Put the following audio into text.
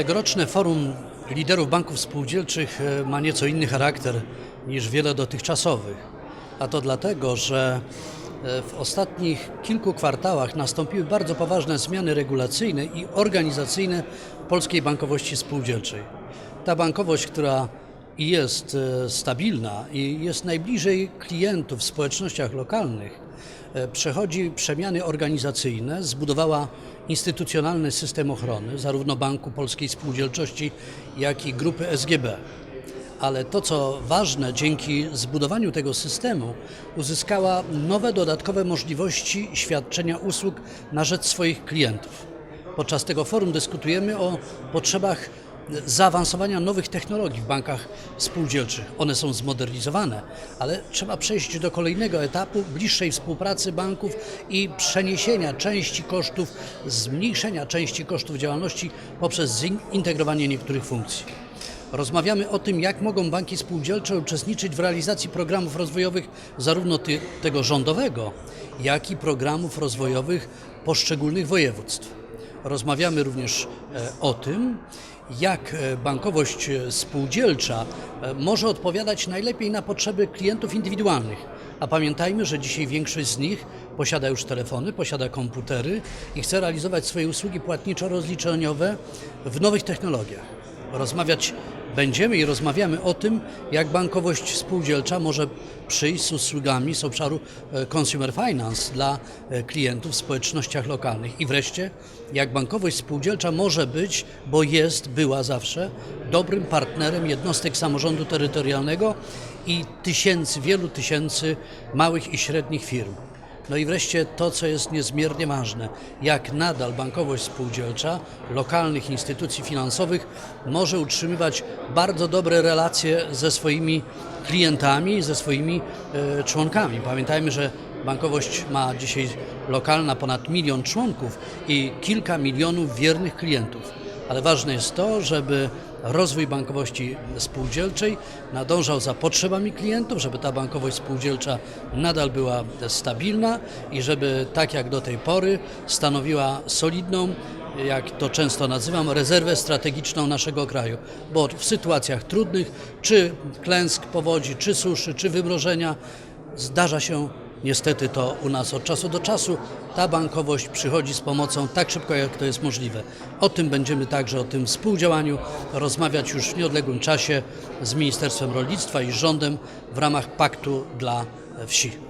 Tegoroczne forum liderów banków spółdzielczych e, ma nieco inny charakter niż wiele dotychczasowych. A to dlatego, że e, w ostatnich kilku kwartałach nastąpiły bardzo poważne zmiany regulacyjne i organizacyjne polskiej bankowości spółdzielczej. Ta bankowość, która i jest e, stabilna i jest najbliżej klientów w społecznościach lokalnych, e, przechodzi przemiany organizacyjne, zbudowała instytucjonalny system ochrony zarówno Banku Polskiej Spółdzielczości, jak i grupy SGB. Ale to, co ważne, dzięki zbudowaniu tego systemu uzyskała nowe dodatkowe możliwości świadczenia usług na rzecz swoich klientów. Podczas tego forum dyskutujemy o potrzebach zaawansowania nowych technologii w bankach spółdzielczych. One są zmodernizowane, ale trzeba przejść do kolejnego etapu bliższej współpracy banków i przeniesienia części kosztów, zmniejszenia części kosztów działalności poprzez zintegrowanie niektórych funkcji. Rozmawiamy o tym, jak mogą banki spółdzielcze uczestniczyć w realizacji programów rozwojowych zarówno ty, tego rządowego, jak i programów rozwojowych poszczególnych województw. Rozmawiamy również e, o tym, jak e, bankowość e, spółdzielcza może odpowiadać najlepiej na potrzeby klientów indywidualnych. A pamiętajmy, że dzisiaj większość z nich posiada już telefony, posiada komputery i chce realizować swoje usługi płatniczo-rozliczeniowe w nowych technologiach. Rozmawiać będziemy i rozmawiamy o tym, jak bankowość spółdzielcza może przyjść z usługami z obszaru e, consumer finance dla e, klientów w społecznościach lokalnych. I wreszcie, jak bankowość spółdzielcza może być, bo jest, była zawsze, dobrym partnerem jednostek samorządu terytorialnego i tysięcy, wielu tysięcy małych i średnich firm. No i wreszcie to, co jest niezmiernie ważne, jak nadal bankowość spółdzielcza lokalnych instytucji finansowych może utrzymywać bardzo dobre relacje ze swoimi klientami, ze swoimi e, członkami. Pamiętajmy, że bankowość ma dzisiaj lokalna ponad milion członków i kilka milionów wiernych klientów. Ale ważne jest to, żeby rozwój bankowości spółdzielczej nadążał za potrzebami klientów, żeby ta bankowość spółdzielcza nadal była stabilna i żeby tak jak do tej pory stanowiła solidną, jak to często nazywam, rezerwę strategiczną naszego kraju. Bo w sytuacjach trudnych, czy klęsk powodzi, czy suszy, czy wymrożenia, zdarza się Niestety to u nas od czasu do czasu ta bankowość przychodzi z pomocą tak szybko, jak to jest możliwe. O tym będziemy także, o tym współdziałaniu rozmawiać już w nieodległym czasie z Ministerstwem Rolnictwa i rządem w ramach Paktu dla Wsi.